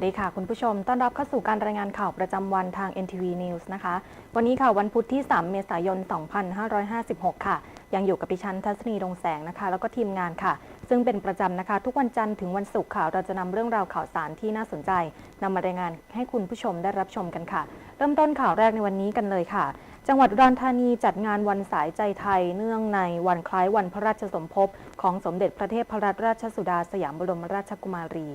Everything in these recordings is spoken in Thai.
สวัสดีค่ะ คุณผู้ชม ต้อนรับเข้าสู่การรายงานข่าวประจำวันทาง NTV News นะคะ วันนี้ค่ะวันพุธที่ 3 เมษายน 2556 ค่ะ ยังอยู่กับดิฉันทัศนีดงแสงนะคะ แล้วก็ทีมงานค่ะ ซึ่งเป็นประจำนะคะ ทุกวันจันทร์ถึงวันศุกร์ค่ะ เราจะนำเรื่องราวข่าวสารที่น่าสนใจนำมารายงานให้คุณผู้ชมได้รับชมกันค่ะ เริ่มต้นข่าวแรกในวันนี้กันเลยค่ะจังหวัดอุดรธานีจัดงานวันสายใจไทย เนื่องในวันคล้ายวันพระราชสมภพของสมเด็จพระเทพรัตนราชสุดาสยามบรมราชกุมารี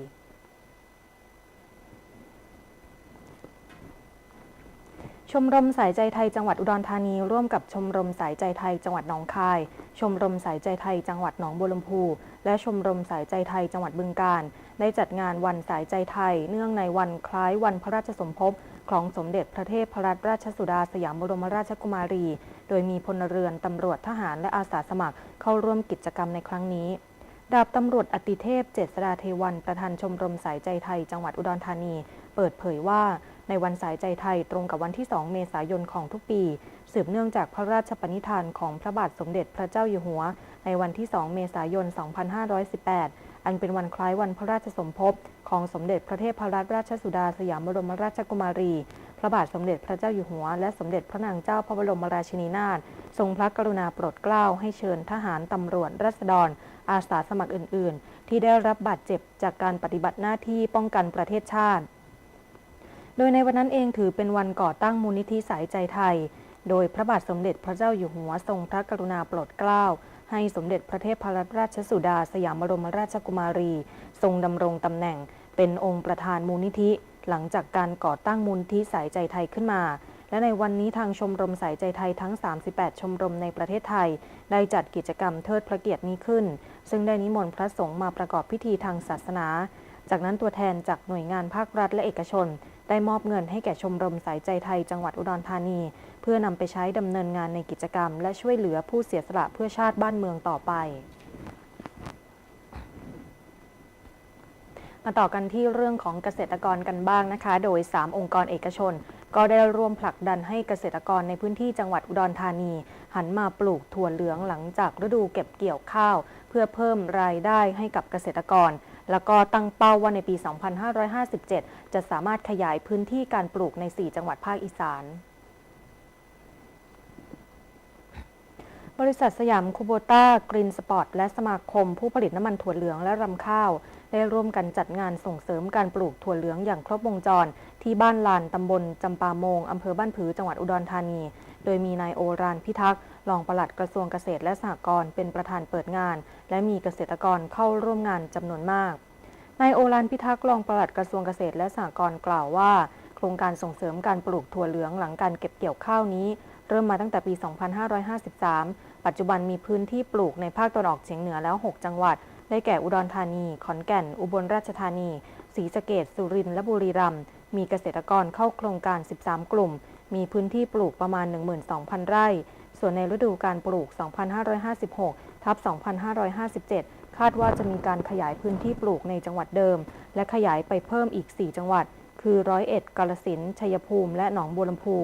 ชมรมสายใจไทยจังหวัดอุดรธานี ร่วมกับชมรมสายใจไทยจังหวัดหนองคาย ชมรมสายใจไทยจังหวัดหนองบัวลำพู และชมรมสายใจไทยจังหวัดบึงกาฬได้จัดงานวันสายใจไทย เนื่องในวันคล้ายวันพระราชสมภพของสมเด็จพระเทพรัตนราชสุดาสยามบรมราชกุมารี โดยมีพลเรือนตำรวจทหารและอาสาสมัครเข้าร่วมกิจกรรมในครั้งนี้ดาบตำรวจอติเทพ เจษดาเทวัน ประธานชมรมสายใจไทย จังหวัดอุดรธานี เปิดเผยว่า ในวันสายใจไทยตรงกับวันที่ 2 เมษายนของทุกปี สืบเนื่องจากพระราชปณิธานของพระบาทสมเด็จพระเจ้าอยู่หัว ในวันที่ 2 เมษายน 2518 อันเป็นวันคล้ายวันพระราชสมภพของสมเด็จพระเทพรัตนราชสุดาสยามบรมราชกุมารี พระบาทสมเด็จพระเจ้าอยู่หัว และสมเด็จพระนางเจ้าพระบรมราชินีนาถทรงพระกรุณาโปรดเกล้าให้เชิญทหารตำรวจรัษฎร อาสาสมัครอื่น ๆ ที่ได้รับบาดเจ็บจากการปฏิบัติหน้าที่ป้องกันประเทศชาติ โดยในวันนั้นเองถือเป็นวันก่อตั้งมูลนิธิสายใจไทย โดยพระบาทสมเด็จพระเจ้าอยู่หัวทรงพระกรุณาโปรดเกล้า ให้สมเด็จพระเทพรัตนราชสุดาสยามบรมราชกุมารี ทรงดำรงตำแหน่ง เป็นองค์ประธานมูลนิธิ หลังจากการก่อตั้งมูลนิธิสายใจไทยขึ้นมา และในวันนี้ทางชมรมสายใจไทยทั้ง 38 ชมรมในประเทศไทย ได้จัดกิจกรรมเทิดพระเกียรตินี้ขึ้น ซึ่งได้นิมนต์พระสงฆ์มาประกอบพิธีทางศาสนา จากนั้นตัวแทนจากหน่วยงานภาครัฐและเอกชน ได้มอบเงินให้แก่ชมรมสายใจไทยจังหวัดอุดรธานี เพื่อนำไปใช้ดำเนินงานในกิจกรรม และช่วยเหลือผู้เสียสละเพื่อชาติบ้านเมืองต่อไปมาต่อกันที่เรื่องของเกษตรกรกันบ้างนะคะ โดย 3 องค์กรเอกชน ก็ได้ร่วมผลักดันให้เกษตรกรในพื้นที่จังหวัดอุดรธานี หันมาปลูกถั่วเหลืองหลังจากฤดูเก็บเกี่ยวข้าว เพื่อเพิ่มรายได้ให้กับเกษตรกร แล้วก็ตั้งเป้าว่าในปี 2557 จะสามารถขยายพื้นที่การปลูกใน 4 จังหวัดภาคอีสานบริษัทสยามคูโบต้ากรีนสปอร์ตและสมาคมผู้ผลิตน้ำมันถั่วเหลืองและรำข้าว ได้ร่วมกันจัดงานส่งเสริมการปลูกถั่วเหลืองอย่างครบวงจร ที่บ้านลานตำบลจำปาโมงอำเภอบ้านผือจังหวัดอุดรธานี โดยมีนายโอรานพิทักษ์รองปลัดกระทรวงเกษตรและสหกรณ์เป็นประธานเปิดงาน และมีเกษตรกรเข้าร่วมงานจำนวนมากนายโอรานพิทักษ์รองปลัดกระทรวงเกษตรและสหกรณ์กล่าวว่า โครงการส่งเสริมการปลูกถั่วเหลืองหลังการเก็บเกี่ยวข้าวนี้เริ่มมาตั้งแต่ปี 2553 ปัจจุบันมีพื้นที่ปลูกในภาคตะวันออกเฉียงเหนือแล้ว 6 จังหวัด ได้แก่อุดรธานี ขอนแก่น อุบลราชธานีศรีสะเกดสุรินทร์และบุรีรัมย์มีเกษตรกรเข้าโครงการ 13 กลุ่ม มีพื้นที่ปลูกประมาณ 12,000 ไร่ ส่วนในฤดูการปลูก 2556 ทับ 2557 คาดว่าจะมีการขยายพื้นที่ปลูกในจังหวัดเดิม และขยายไปเพิ่มอีก 4 จังหวัด คือร้อยเอ็ดกาฬสินชัยภูมิ และหนองบัวลำพู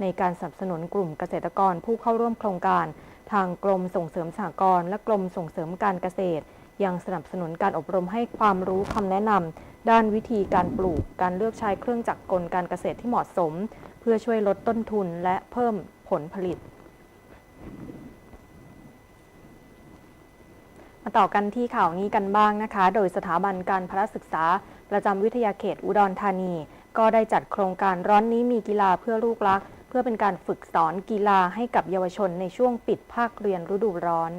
ในการสนับสนุนกลุ่มเกษตรกรผู้เข้าร่วมโครงการ ทางกรมส่งเสริมสหกรณ์และกรมส่งเสริมการเกษตร ยังสนับสนุนการอบรมให้ความรู้คำแนะนำด้านวิธีการปลูก การเลือกใช้เครื่องจักรกลการเกษตรที่เหมาะสม เพื่อช่วยลดต้นทุนและเพิ่มผลผลิต มาต่อกันที่ข่าวนี้กันบ้างนะคะ โดยสถาบันการพละศึกษา ประจำวิทยาเขตอุดรธานี ก็ได้จัดโครงการร้อนนี้มีกีฬาเพื่อลูกรัก เพื่อเป็นการฝึกสอนกีฬาให้กับเยาวชนในช่วงปิดภาคเรียนฤดูร้อน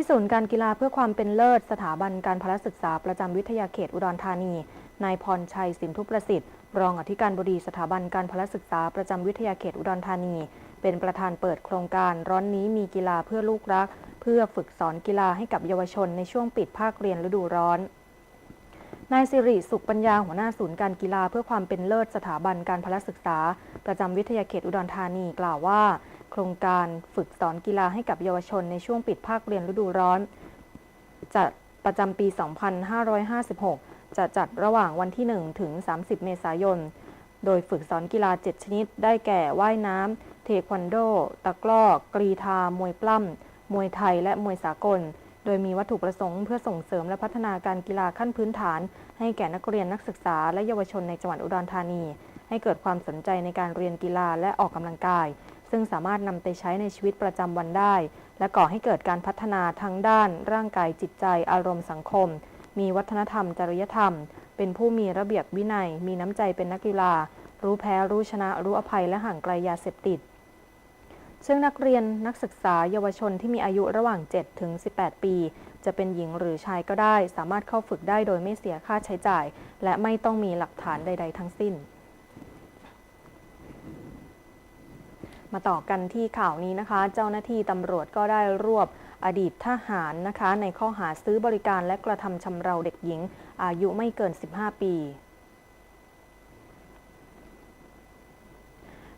ที่ศูนย์การกีฬาเพื่อความเป็นเลิศ สถาบันการพละศึกษาประจำวิทยาเขตอุดรธานี นายพรชัยสินทุประสิทธิ์ รองอธิการบดีสถาบันการพละศึกษาประจำวิทยาเขตอุดรธานี เป็นประธานเปิดโครงการร้อนนี้มีกีฬาเพื่อลูกรัก เพื่อฝึกสอนกีฬาให้กับเยาวชนในช่วงปิดภาคเรียนฤดูร้อน นายสิริสุขปัญญาหัวหน้าศูนย์การกีฬาเพื่อความเป็นเลิศสถาบันการพละศึกษา ประจำวิทยาเขตอุดรธานีกล่าวว่า โครงการฝึกสอนกีฬาให้กับเยาวชนในช่วงปิดภาคเรียนฤดูร้อนจะประจำปี 2556 จะจัดระหว่างวันที่ 1 ถึง 30 เมษายน โดยฝึกสอนกีฬา 7 ชนิด ได้แก่ว่ายน้ำเทควันโด ตะกร้อ กรีธา มวยปล้ำ มวยไทย และมวยสากล โดยมีวัตถุประสงค์เพื่อส่งเสริมและพัฒนาการกีฬาขั้นพื้นฐาน ให้แก่นักเรียนนักศึกษาและเยาวชนในจังหวัดอุดรธานี ให้เกิดความสนใจในการเรียนกีฬาและออกกำลังกาย ซึ่งสามารถนำไปใช้ในชีวิตประจำวันได้ และก่อให้เกิดการพัฒนาทั้งด้าน ร่างกายจิตใจ อารมณ์สังคม มีวัฒนธรรม จริยธรรม เป็นผู้มีระเบียบวินัย มีน้ำใจเป็นนักกีฬา รู้แพ้รู้ชนะ รู้อภัยและห่างไกลยาเสพติด ซึ่งนักเรียนนักศึกษาเยาวชนที่มีอายุระหว่าง 7 ถึง 18 ปี จะเป็นหญิงหรือชายก็ได้ สามารถเข้าฝึกได้โดยไม่เสียค่าใช้จ่าย และไม่ต้องมีหลักฐานใด ๆ ทั้งสิ้น มาต่อกันที่ข่าวนี้นะคะ เจ้าหน้าที่ตำรวจก็ได้รวบอดีตทหารนะคะ ในข้อหาซื้อบริการและกระทำชำเราเด็กหญิง อายุไม่เกิน 15 ปี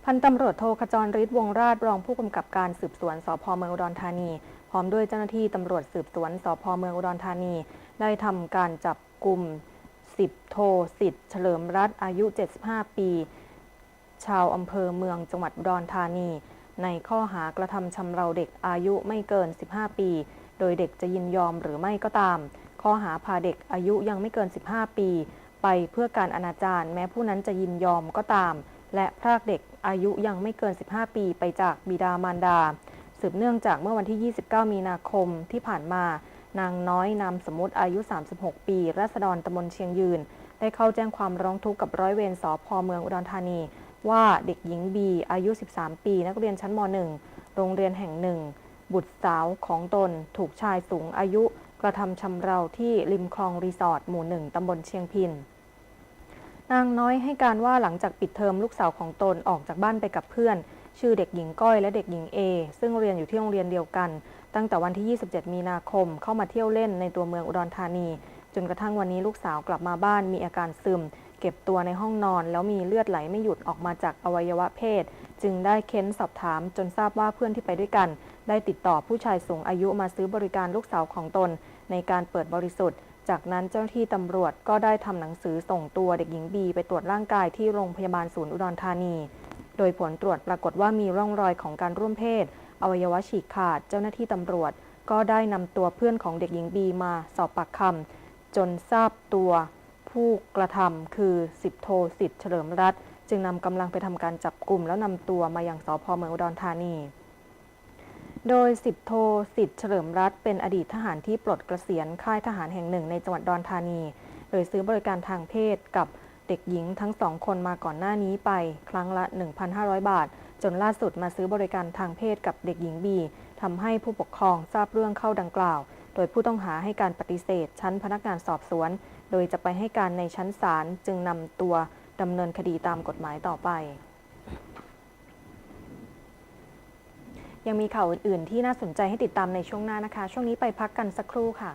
พันตำรวจโทขจรฤทธิ์วงราชรองผู้กำกับการสืบสวนสพเมืองอุดรธานี พร้อมด้วยเจ้าหน้าที่ตำรวจสืบสวนสพเมืองอุดรธานี ได้ทำการจับกลุ่ม10โทสิทธิ์เฉลิมรัตน์อายุ 75 ปี ชาวอำเภอเมืองจังหวัดอุดรธานี ในข้อหากระทำชำเราเด็กอายุไม่เกิน 15 ปี โดยเด็กจะยินยอมหรือไม่ก็ตาม ข้อหาพาเด็กอายุยังไม่เกิน 15 ปี ไปเพื่อการอนาจารแม้ผู้นั้นจะยินยอมก็ตาม และพรากเด็กอายุยังไม่เกิน 15 ปีไปจากบิดามารดา สืบเนื่องจากเมื่อวันที่ 29 มีนาคมที่ผ่านมา นางน้อยนามสมมติอายุ 36 ปีรัษฎรตำบลเชียงยืน ได้เข้าแจ้งความร้องทุกข์กับร้อยเวรสพเมืองอุดรธานี ว่าเด็กหญิงบีอายุ 13 ปี นักเรียนชั้นม .1 โรงเรียนแห่งหนึ่งบุตรสาวของตนถูกชายสูงอายุ กระทำชำเราที่ริมคลองรีสอร์ทหมู่หนึ่งตำบลเชียงพิน นางน้อยให้การว่าหลังจากปิดเทอมลูกสาวของตนออกจากบ้านไปกับเพื่อน ชื่อเด็กหญิงก้อยและเด็กหญิงเอซึ่งเรียนอยู่ที่โรงเรียนเดียวกัน ตั้งแต่วันที่ 27 มีนาคมเข้ามาเที่ยวเล่นในตัวเมืองอุดรธานี จนกระทั่งวันนี้ลูกสาวกลับมาบ้านมีอาการซึม เก็บตัวในห้องนอน แล้วมีเลือดไหลไม่หยุดออกมาจากอวัยวะเพศ จึงได้เค้นสอบถามจนทราบว่าเพื่อนที่ไปด้วยกัน ได้ติดต่อผู้ชายสูงอายุมาซื้อบริการลูกสาวของตน ในการเปิดบริสุทธิ์ จากนั้นเจ้าหน้าที่ตำรวจก็ได้ทำหนังสือส่งตัวเด็กหญิงบีไปตรวจร่างกายที่โรงพยาบาลศูนย์อุดรธานี โดยผลตรวจปรากฏว่ามีร่องรอยของการร่วมเพศ อวัยวะฉีกขาด เจ้าหน้าที่ตำรวจ ก็ได้นำตัวเพื่อนของเด็กหญิงบีมาสอบปากคำจนทราบตัวผู้กระทำคือสิบโทสิทธิ์เฉลิมรัตน์จึงนำกำลังไปทำการจับกลุ่มแล้วนำตัวมายังสพเมืองอุดรธานี โดยสิบโทสิทธิ์เฉลิมรัตเป็นอดีตทหารที่ปลดเกษียณค่ายทหารแห่งหนึ่งในจังหวัดดอุดรธานี โดยซื้อบริการทางเพศกับเด็กหญิงทั้งสองคนมาก่อนหน้านี้ไป ครั้งละ 1,500 บาท จนล่าสุดมาซื้อบริการทางเพศกับเด็กหญิงบีทำให้ผู้ปกครองทราบเรื่องเข้าดังกล่าว โดยผู้ต้องหาให้การปฏิเสธ ชั้นพนักงานสอบสวน โดยจะไปให้การในชั้นศาลจึงนำตัวดำเนินคดีตามกฎหมายต่อไป ยังมีข่าวอื่น ๆ ที่น่าสนใจให้ติดตามในช่วงหน้านะคะ ช่วงนี้ไปพักกันสักครู่ค่ะ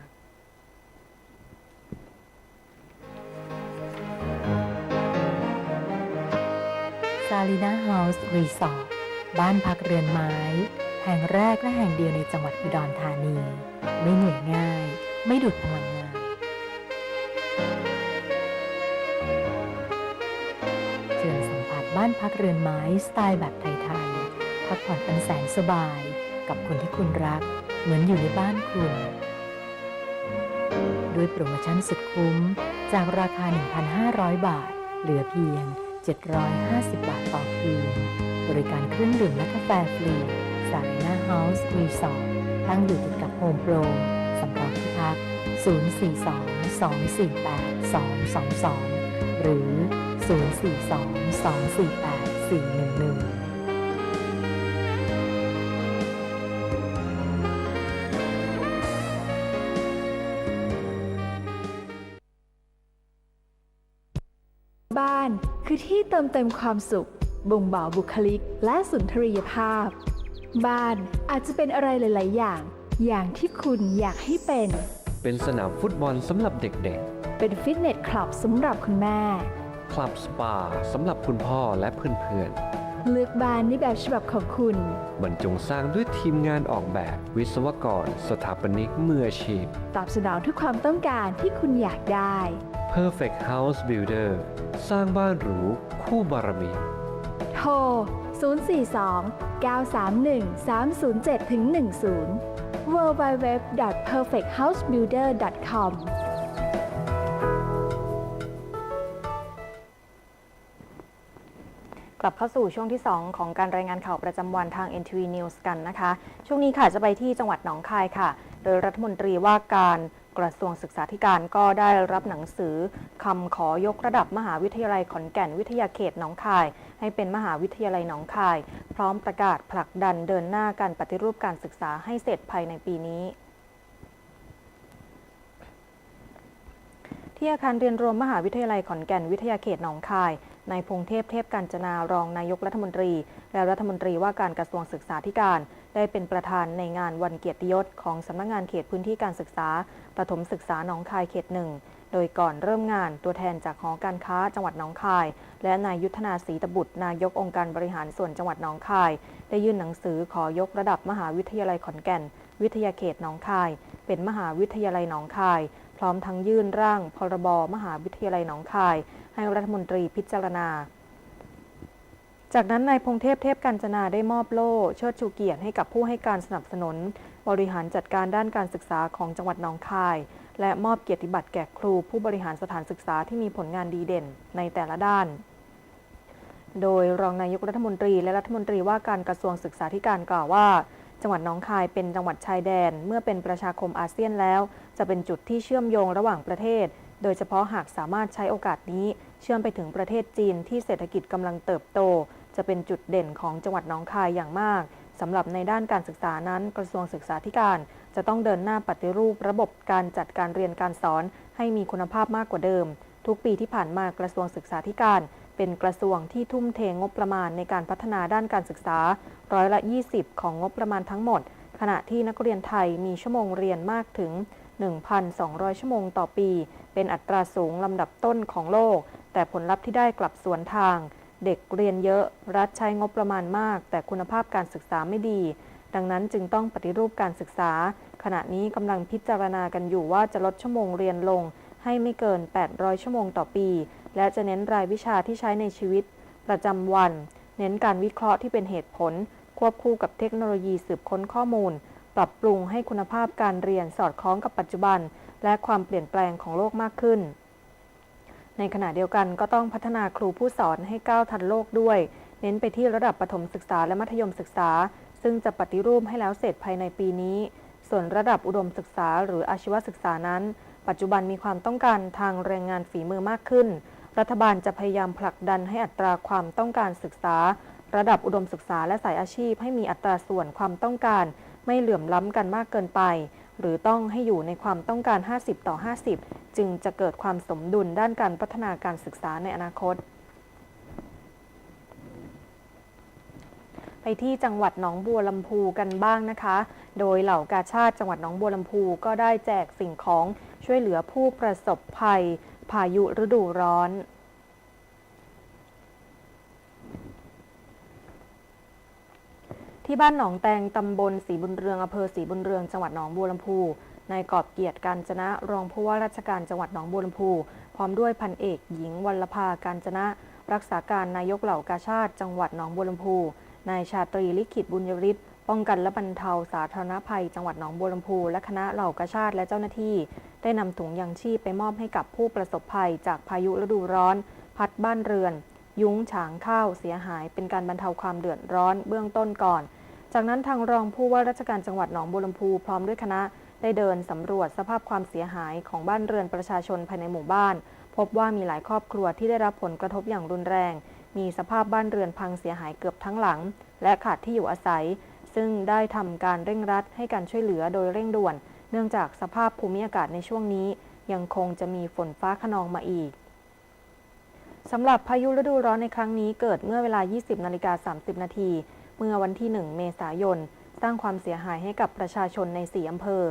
ซาลีนาเฮาส์รีสอร์ทบ้านพักเรือนไม้ แห่งแรกและแห่งเดียวในจังหวัดอุดรธานี ไม่เหนื่อยง่าย ไม่ดุดพลังงานเชิญสัมผัสบ้านพักเรือนไม้สไตล์แบบไทย ๆ พักผ่อนอันแสนสบายกับคนที่คุณรัก เหมือนอยู่ในบ้านคุณ ด้วยโปรโมชั่นสุดคุ้มจากราคา 1,500 บาท เหลือเพียง 750 บาทต่อคืน บริการเครื่องดื่มและกาแฟฟรี สารีน้าเฮาส์รีสอร์ทตั้งอยู่ติดกับโฮมโปรสำหรับที่พัก 042 248 222 หรือ 042 248 411 คือที่เติมเต็มความสุข บ่งบอกบุคลิก และสุนทรียภาพ บ้านอาจจะเป็นอะไรหลาย ๆ อย่าง อย่างที่คุณอยากให้เป็น เป็นสนามฟุตบอลสำหรับเด็กเป็นฟิตเนสคลับสำหรับคุณแม่ๆคลับสปาสำหรับคุณพ่อและเพื่อนเลือกบ้านในแบบฉบับของคุณๆบรรจงสร้างด้วยทีมงานออกแบบ วิศวกร สถาปนิกมืออาชีพ ตอบสนองทุกความต้องการที่คุณอยากได้ Perfect House Builder สร้างบ้านหรูคู่บารมี โทร 042 931 307 10 www.perfecthousebuilder.com กลับเข้าสู่ช่วงที่ 2 ของการรายงานข่าวประจำวันทาง NTV News กันนะคะ ช่วงนี้ค่ะจะไปที่จังหวัดหนองคายค่ะ โดยรัฐมนตรีว่าการ กระทรวงศึกษาธิการก็ได้รับหนังสือคำขอยกระดับมหาวิทยาลัยขอนแก่นวิทยาเขตหนองคาย ให้เป็นมหาวิทยาลัยหนองคาย พร้อมประกาศผลักดันเดินหน้าการปฏิรูปการศึกษาให้เสร็จภายในปีนี้ที่อาคารเรียนรวมมหาวิทยาลัยขอนแก่นวิทยาเขตหนองคายนายพงเทพเทพกาญจนารองนายกรัฐมนตรี และรัฐมนตรีว่าการกระทรวงศึกษาธิการ ได้เป็นประธานในงานวันเกียรติยศของสำนักงานเขตพื้นที่การศึกษา ประถมศึกษาหนองคายเขตหนึ่ง โดยก่อนเริ่มงานตัวแทนจากหอการค้าจังหวัดหนองคาย และนายยุทธนาศรีตบุตร นายกองค์การบริหารส่วนจังหวัดหนองคาย ได้ยื่นหนังสือขอยกระดับมหาวิทยาลัยขอนแก่น วิทยาเขตหนองคาย เป็นมหาวิทยาลัยหนองคาย พร้อมทั้งยื่นร่างพรบมหาวิทยาลัยหนองคาย ให้รัฐมนตรีพิจารณา จากนั้นนายพงเทพเทพกัญจนาได้มอบโล่เชิดชูเกียรติให้กับผู้ให้การสนับสนุน บริหารจัดการด้านการศึกษาของจังหวัดหนองคาย และมอบเกียรติบัตรแก่ครูผู้บริหารสถานศึกษาที่มีผลงานดีเด่นในแต่ละด้าน โดยรองนายกรัฐมนตรีและรัฐมนตรีว่าการกระทรวงศึกษาธิการกล่าวว่า จังหวัดหนองคายเป็นจังหวัดชายแดน เมื่อเป็นประชาคมอาเซียนแล้ว จะเป็นจุดที่เชื่อมโยงระหว่างประเทศ โดยเฉพาะหากสามารถใช้โอกาสนี้ เชื่อมไปถึงประเทศจีนที่เศรษฐกิจกำลังเติบโต จะเป็นจุดเด่นของจังหวัดหนองคายอย่างมากสำหรับในด้านการศึกษานั้นกระทรวงศึกษาธิการ จะต้องเดินหน้าปฏิรูประบบการจัดการเรียนการสอน ให้มีคุณภาพมากกว่าเดิม ทุกปีที่ผ่านมากระทรวงศึกษาธิการ เป็นกระทรวงที่ทุ่มเทงบประมาณในการพัฒนาด้านการศึกษาร้อยละ 20 ของงบประมาณทั้งหมด ขณะที่นักเรียนไทยมีชั่วโมงเรียนมากถึง 1,200 ชั่วโมงต่อปี เป็นอัตราสูงลำดับต้นของโลก แต่ผลลัพธ์ที่ได้กลับสวนทาง เด็กเรียนเยอะ รัฐใช้งบประมาณมาก แต่คุณภาพการศึกษาไม่ดี ดังนั้นจึงต้องปฏิรูปการศึกษา ขณะนี้กำลังพิจารณากันอยู่ว่าจะลดชั่วโมงเรียนลง ให้ไม่เกิน 800 ชั่วโมงต่อปี และจะเน้นรายวิชาที่ใช้ในชีวิต ประจำวัน เน้นการวิเคราะห์ที่เป็นเหตุผล ควบคู่กับเทคโนโลยีสืบค้นข้อมูล ปรับปรุงให้คุณภาพการเรียนสอดคล้องกับปัจจุบัน และความเปลี่ยนแปลงของโลกมากขึ้น ในขณะเดียวกันก็ต้องพัฒนาครูผู้สอนให้ก้าวทันโลกด้วย เน้นไปที่ระดับประถมศึกษาและมัธยมศึกษา ซึ่งจะปฏิรูปให้แล้วเสร็จภายในปีนี้ ส่วนระดับอุดมศึกษาหรืออาชีวศึกษานั้น ปัจจุบันมีความต้องการทางแรงงานฝีมือมากขึ้น รัฐบาลจะพยายามผลักดันให้อัตราความต้องการศึกษา ระดับอุดมศึกษาและสายอาชีพให้มีอัตราส่วนความต้องการ ไม่เหลื่อมล้ำกันมากเกินไป หรือต้องให้อยู่ในความต้องการ 50 ต่อ 50 จึงจะเกิดความสมดุลด้านการพัฒนาการศึกษาในอนาคต ไปที่จังหวัดหนองบัวลำพูกันบ้างนะคะ โดยเหล่ากาชาติจังหวัดหนองบัวลำพูก็ได้แจกสิ่งของช่วยเหลือผู้ประสบภัย พายุฤดูร้อน ที่บ้านหนองแตงตำบลศรีบุญเรืองอำเภอศรีบุญเรืองจังหวัดหนองบัวลำพูนายกอบเกียรติการจนะรองผู้ว่าราชการจังหวัดหนองบัวลำพู พร้อมด้วยพันเอก หญิงวัลภาการจนะ รักษาการนายกเหล่ากาชาติ จังหวัดหนองบัวลำพูนายชาตรีลิขิตบุญยริศป้องกันและบรรเทาสาธารณภัย จังหวัดหนองบัวลำพู และคณะเหล่ากาชาติและเจ้าหน้าที่ ได้นำถุงยังชีพไปมอบให้กับผู้ประสบภัย จากพายุฤดูร้อน พัดบ้านเรือน ยุ้งฉางข้าวเสียหาย เป็นการบรรเทาความเดือดร้อนเบื้องต้นก่อน จากนั้นทางรองผู้ว่าราชการจังหวัดหนองบัวลำพูพร้อมด้วยคณะได้เดินสำรวจสภาพความเสียหายของบ้านเรือนประชาชนภายในหมู่บ้าน พบว่ามีหลายครอบครัวที่ได้รับผลกระทบอย่างรุนแรง มีสภาพบ้านเรือนพังเสียหายเกือบทั้งหลัง และขาดที่อยู่อาศัย ซึ่งได้ทำการเร่งรัดให้การช่วยเหลือโดยเร่งด่วน เนื่องจากสภาพภูมิอากาศในช่วงนี้ ยังคงจะมีฝนฟ้าขนองมาอีกสำหรับพายุฤดูร้อนในครั้งนี้เกิดเมื่อเวลา 20 นาฬิกา 30 นาที เมื่อวันที่ 1 เมษายน สร้างความเสียหายให้กับประชาชนใน 4 อำเภอ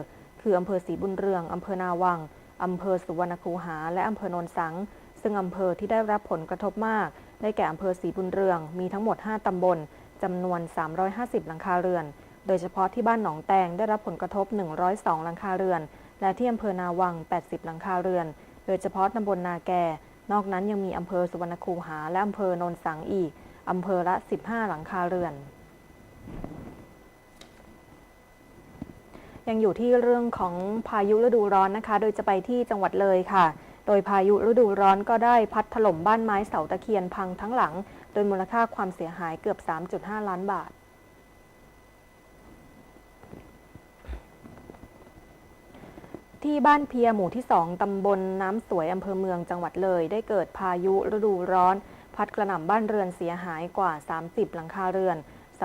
คืออำเภอศรีบุญเรือง อำเภอนาวัง อำเภอสุวรรณคูหา และอำเภอโนนสัง ซึ่งอำเภอที่ได้รับผลกระทบมาก ได้แก่อำเภอศรีบุญเรือง มีทั้งหมด 5 ตำบลจำนวน 350 หลังคาเรือน โดยเฉพาะที่บ้านหนองแตงได้รับผลกระทบ 102 หลังคาเรือน และที่อำเภอนาวัง 80 หลังคาเรือน โดยเฉพาะตำบลนาแก นอกนั้นยังมีอำเภอสุวรรณคูหา และอำเภอโนนสังอีกอำเภอละ 15 หลังคาเรือน ยังอยู่ที่เรื่องของพายุฤดูร้อนนะคะ โดยจะไปที่จังหวัดเลยค่ะ โดยพายุฤดูร้อนก็ได้พัดถล่มบ้านไม้เสาตะเคียนพังทั้งหลัง โดยมูลค่าความเสียหายเกือบ 3.5 ล้านบาทที่บ้านเพียหมู่ที่ 2 ตำบลน้ำสวย อำเภอเมืองจังหวัดเลย ได้เกิดพายุฤดูร้อน พัดกระหน่ำบ้านเรือนเสียหายกว่า 30 หลังคาเรือน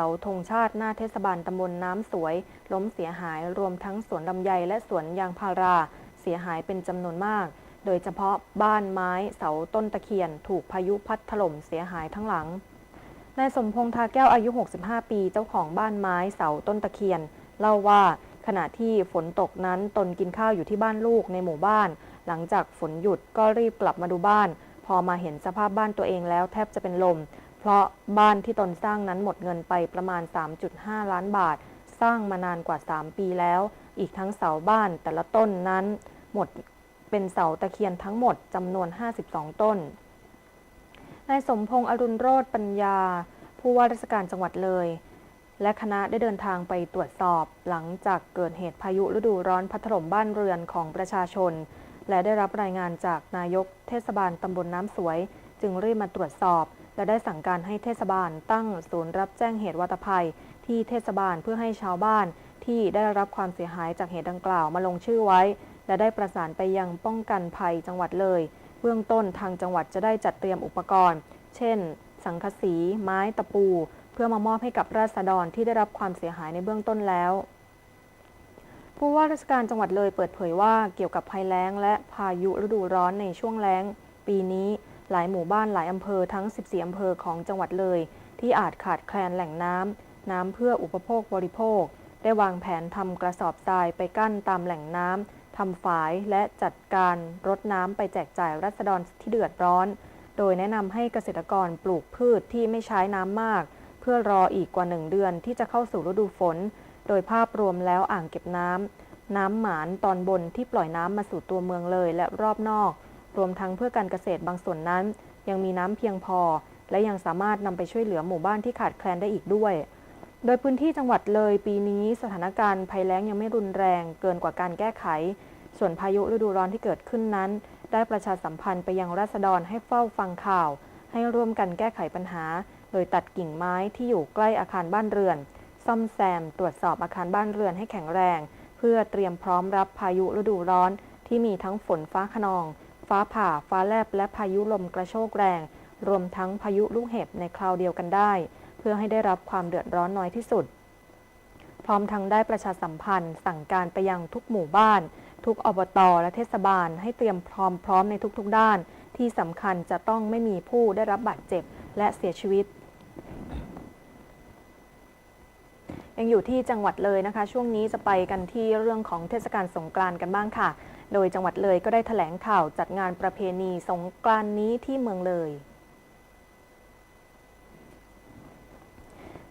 าธงชาติหน้าเทศบาลตำบลน้ำสวย ล้มเสียหายรวมทั้งสวนลำไยและสวนยางพารา เสียหายเป็นจำนวนมาก โดยเฉพาะบ้านไม้เสาต้นตะเคียน ถูกพายุพัดถล่มเสียหายทั้งหลังนายสมพงษ์ทาแก้วอายุ 65 ปีเจ้าของบ้านไม้เสาต้นตะเคียน เล่าว่าขณะที่ฝนตกนั้นตนกินข้าวอยู่ที่บ้านลูกในหมู่บ้าน หลังจากฝนหยุดก็รีบกลับมาดูบ้าน พอมาเห็นสภาพบ้านตัวเองแล้วแทบจะเป็นลม เพราะบ้านที่ตนสร้างนั้นหมดเงินไปประมาณ 3.5 ล้านบาท สร้างมานานกว่า 3 ปีแล้ว อีกทั้งเสาบ้านแต่ละต้นนั้น หมดเป็นเสาตะเคียนทั้งหมดจำนวน 52 ต้นนายสมพงษ์อรุณโรธปัญญา ผู้ว่าราชการจังหวัดเลย และคณะได้เดินทางไปตรวจสอบหลังจากเกิดเหตุพายุฤดูร้อนพัดถล่มบ้านเรือนของประชาชน และได้รับรายงานจากนายกเทศบาลตำบลน้ำสวย จึงรีบมาตรวจสอบ และได้สั่งการให้เทศบาลตั้งศูนย์รับแจ้งเหตุวัตภัย ที่เทศบาลเพื่อให้ชาวบ้านที่ได้รับความเสียหายจากเหตุดังกล่าวมาลงชื่อไว้ และได้ประสานไปยังป้องกันภัยจังหวัดเลย เบื้องต้นทางจังหวัดจะได้จัดเตรียมอุปกรณ์ เช่น สังกะสี ไม้ตะปู เพื่อมามอบให้กับราษฎรที่ได้รับความเสียหายในเบื้องต้นแล้วผู้ว่าราชการจังหวัดเลยเปิดเผยว่าเกี่ยวกับภัยแล้ง และพายุฤดูร้อนในช่วงแล้ง ปีนี้ หลายหมู่บ้านหลายอำเภอทั้ง 14 อำเภอของจังหวัดเลย ที่อาจขาดแคลนแหล่งน้ำน้ำเพื่ออุปโภคบริโภค ได้วางแผนทำกระสอบทรายไปกั้นตามแหล่งน้ำทำฝายและจัดการรดน้ำไปแจกจ่ายรัษฎรที่เดือดร้อน โดยแนะนำให้เกษตรกรปลูกพืชที่ไม่ใช้น้ำมาก เพื่อรออีกกว่าหนึ่งเดือนที่จะเข้าสู่ฤดูฝน โดยภาพรวมแล้วอ่างเก็บน้ำน้ำหมานตอนบนที่ปล่อยน้ำมาสู่ตัวเมืองเลยและรอบนอก รวมทั้งเพื่อการเกษตรบางส่วนนั้น ยังมีน้ำเพียงพอ และยังสามารถนำไปช่วยเหลือหมู่บ้านที่ขาดแคลนได้อีกด้วย โดยพื้นที่จังหวัดเลยปีนี้สถานการณ์ภัยแล้งยังไม่รุนแรงเกินกว่าการแก้ไข ส่วนพายุฤดูร้อนที่เกิดขึ้นนั้น ได้ประชาสัมพันธ์ไปยังราษฎรให้เฝ้าฟังข่าว ให้ร่วมกันแก้ไขปัญหา โดยตัดกิ่งไม้ที่อยู่ใกล้อาคารบ้านเรือน ซ่อมแซม ตรวจสอบอาคารบ้านเรือนให้แข็งแรง เพื่อเตรียมพร้อมรับพายุฤดูร้อนที่มีทั้งฝนฟ้าขนอง ฟ้าผ่า ฟ้าแลบ และพายุลมกระโชกแรง รวมทั้งพายุลูกเห็บในคราวเดียวกันได้ เพื่อให้ได้รับความเดือดร้อนน้อยที่สุด พร้อมทั้งได้ประชาสัมพันธ์ สั่งการไปยังทุกหมู่บ้าน ทุกอบตและเทศบาล ให้เตรียมพร้อมพร้อมในทุกๆด้าน ที่สำคัญจะต้องไม่มีผู้ได้รับบาดเจ็บ และเสียชีวิต ยังอยู่ที่จังหวัดเลยนะคะ ช่วงนี้จะไปกันที่เรื่องของเทศกาลสงกรานต์กันบ้างค่ะ โดยจังหวัดเลยก็ได้แถลงข่าวจัดงานประเพณีสงกรานต์นี้ที่เมืองเลย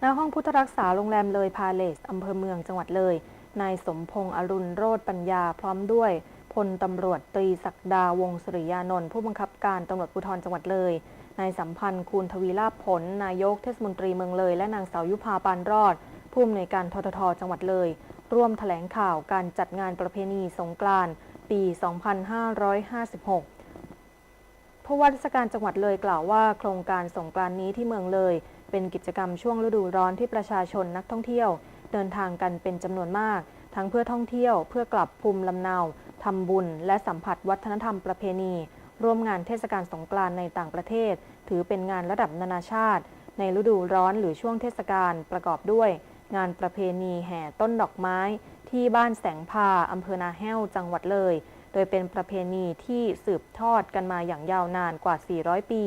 ณห้องพุทธรักษาโรงแรมเลยพาเลสอำเภอเมืองจังหวัดเลย นายสมพงษ์อรุณโรธปัญญาพร้อมด้วยพลตำรวจตรีศักดาวงศ์สุริยานนท์ผู้บังคับการตำรวจภูธรจังหวัดเลย นายสัมพันธ์คูณทวีลาภผล นายกเทศมนตรีเมืองเลย และนางสาวยุพาปานรอด ผู้อำนวยการทททจังหวัดเลย ร่วมแถลงข่าวการจัดงานประเพณีสงกรานต์ปี 2556 ผู้ว่าราชการจังหวัดเลยกล่าวว่า โครงการสงกรานต์นี้ที่เมืองเลย เป็นกิจกรรมช่วงฤดูร้อนที่ประชาชนนักท่องเที่ยว เดินทางกันเป็นจำนวนมาก ทั้งเพื่อท่องเที่ยว เพื่อกลับภูมิลำเนาทำบุญ และสัมผัสวัฒนธรรมประเพณี ร่วมงานเทศกาลสงกรานต์ในต่างประเทศ ถือเป็นงานระดับนานาชาติ ในฤดูร้อนหรือช่วงเทศกาลประกอบด้วย งานประเพณีแห่ต้นดอกไม้ที่บ้านแสงพาอำเภอนาแห้วจังหวัดเลย โดยเป็นประเพณีที่สืบทอดกันมาอย่างยาวนานกว่า 400 ปี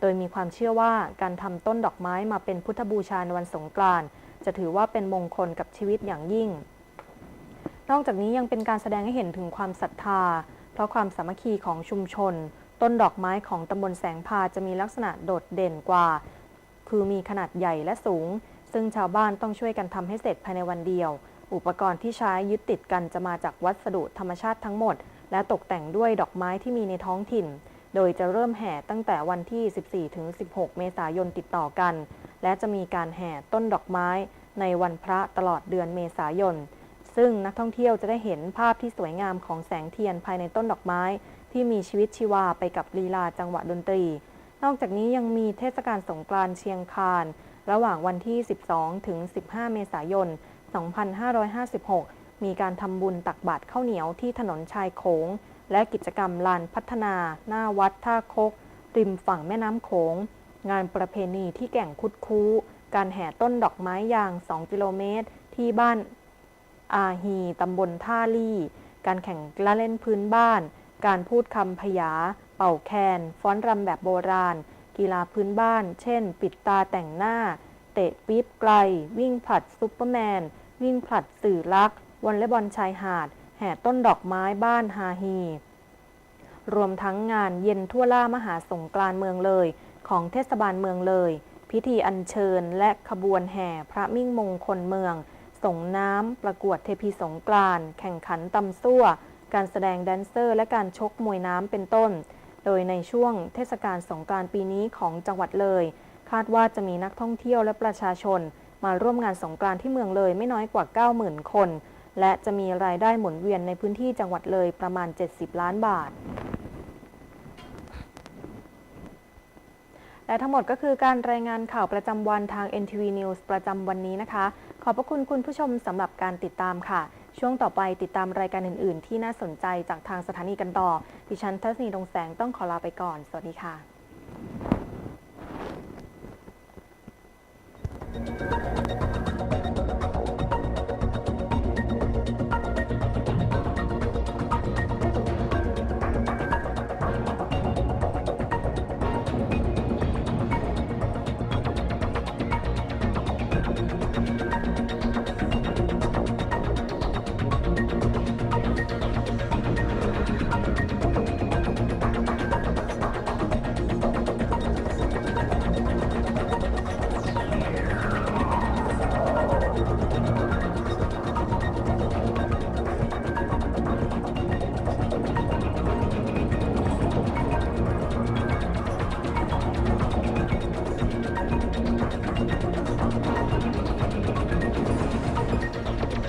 โดยมีความเชื่อว่าการทำต้นดอกไม้มาเป็นพุทธบูชาในวันสงกรานต์จะถือว่าเป็นมงคลกับชีวิตอย่างยิ่ง นอกจากนี้ยังเป็นการแสดงให้เห็นถึงความศรัทธา เพราะความสามัคคีของชุมชน ต้นดอกไม้ของตำบลแสงพาจะมีลักษณะโดดเด่นกว่า คือมีขนาดใหญ่และสูง ซึ่งชาวบ้านต้องช่วยกันทำให้เสร็จภายในวันเดียว อุปกรณ์ที่ใช้ยึดติดกันจะมาจากวัสดุธรรมชาติทั้งหมด และตกแต่งด้วยดอกไม้ที่มีในท้องถิ่น โดยจะเริ่มแห่ตั้งแต่วันที่ 14-16 เมษายนติดต่อกัน และจะมีการแห่ต้นดอกไม้ในวันพระตลอดเดือนเมษายน ซึ่งนักท่องเที่ยวจะได้เห็นภาพที่สวยงามของแสงเทียนภายในต้นดอกไม้ ที่มีชีวิตชีวาไปกับลีลาจังหวะดนตรี นอกจากนี้ยังมีเทศกาลสงกรานต์เชียงคาน ระหว่างวันที่ 12 ถึง 15 เมษายน 2556 มีการทำบุญตักบาตรข้าวเหนียวที่ถนนชายโขง และกิจกรรมลานพัฒนา หน้าวัดท่าคก ริมฝั่งแม่น้ำโขง งานประเพณีที่แก่งคุดคู้ การแห่ต้นดอกไม้ยาง 2 กิโลเมตร ที่บ้านอาฮีตำบลท่าลี่ การแข่งละเล่นพื้นบ้าน การพูดคำพยา เป่าแคน ฟ้อนรำแบบโบราณ กีฬาพื้นบ้าน เช่น ปิดตาแต่งหน้า เตะปี๊บไกล วิ่งผลัดซุปเปอร์แมน วิ่งผลัดสื่อลักวอลเลย์บอลชายหาด แห่ต้นดอกไม้บ้านฮาฮี รวมทั้งงานเย็นทั่วล่ามหาสงกรานเมืองเลย ของเทศบาลเมืองเลย พิธีอัญเชิญและขบวนแห่พระมิ่งมงคลเมือง ส่งน้ำประกวดเทพีสงกรานแข่งขันตำซั่วการแสดงแดนเซอร์และการชกมวยน้ำเป็นต้น โดยในช่วงเทศกาลสงกรานต์ปีนี้ของจังหวัดเลย คาดว่าจะมีนักท่องเที่ยวและประชาชน มาร่วมงานสงกรานต์ที่เมืองเลยไม่น้อยกว่า 90,000 คน และจะมีรายได้หมุนเวียนในพื้นที่จังหวัดเลยประมาณ 70 ล้านบาทและทั้งหมดก็คือการรายงานข่าวประจำวันทาง NTV News ประจำวันนี้นะคะ ขอบพระคุณคุณผู้ชมสำหรับการติดตามค่ะ ช่วงต่อไปติดตามรายการอื่น ๆ ที่น่าสนใจจากทางสถานีกันต่อ ดิฉันทัศนีดงแสงต้องขอลาไปก่อน สวัสดีค่ะ